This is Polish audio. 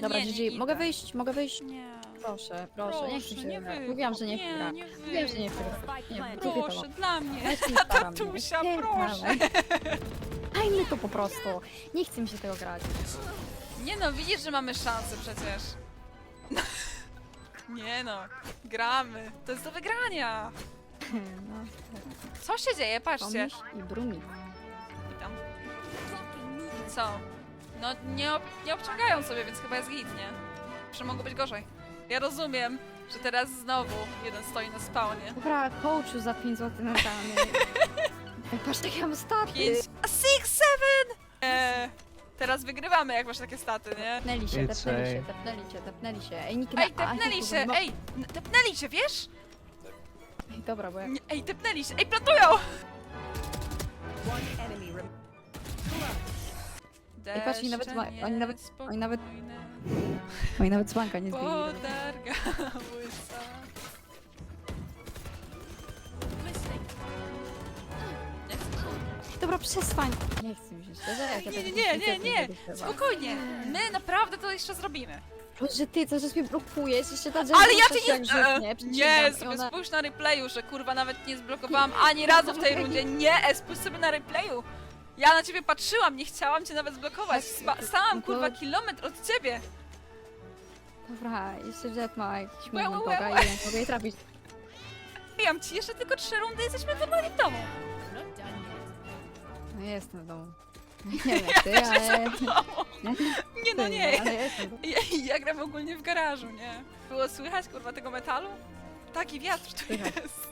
Dobra, nie, nie idę. mogę wyjść, mogę wyjść? Nie. Proszę, proszę, nie chcę się nie grać. wychodź. Mówiłam, że nie chcę grać. nie Mówiłam, że nie chcę grać. Nie. Proszę, dla mnie. Ja się nie? Tatusia, proszę. dawaj. Dajmy to po prostu. Nie chce mi się tego grać. Nie no, widzisz, że mamy szansę przecież. Nie no, gramy. To jest do wygrania. No, Co się dzieje? Patrzcie. Tomisz i Brumi. Witam. Co? No nie, ob nie obciągają sobie, więc chyba jest git, nie? Że mogło być gorzej. Ja rozumiem, że teraz znowu jeden stoi na spawnie. Dobra, coachu za 5 zł mentalny. Ej, Patrz, takie mam staty. 5, a 6, 7! Eee, teraz wygrywamy, jak masz takie staty, nie? Tepnęli się, tepnęli się, tepnęli się, tepnęli się. Ej, Nikt Ej, tepnęli się, ej, n- tepnęli się, wiesz? Ej, dobra, bo ja... Nie, Ej, tepnęli się, ej, plantują! Ej, patrz, oni nawet ma- oni nawet- oni nawet- Oj, nawet dzbanka nie zbili. Podargały sa. Nie chcę. Dobra, przestań. Nie chcę mi się szczerze, jak ja Nie, tego nie, nie, nie nie, śpiewać. Spokojnie, my naprawdę to jeszcze zrobimy. Boże, ty cały czas mnie blokujesz, jeszcze ta Ale ja cię nie... żytnie, e, przysięgam, Nie, i sobie ona- spójrz na replayu, że kurwa nawet nie zblokowałam ani razu w tej rundzie. Nie, e, spójrz sobie na replayu. Ja na ciebie patrzyłam, nie chciałam cię nawet zblokować. Spa stałam No kurwa kilometr od ciebie. Dobra, jeszcze Jet ma jakiś Łe, Boga i mogę jej trafić. Wijam ci, jeszcze tylko trzy rundy, jesteśmy normalnie w domu. No jestem w domu. Nie wiem jak ty, ale... Nie no nie, Ale ja jestem w domu. ja, ja gram ogólnie w garażu, nie? Było słychać kurwa tego metalu? Taki wiatr tu Słychać. jest.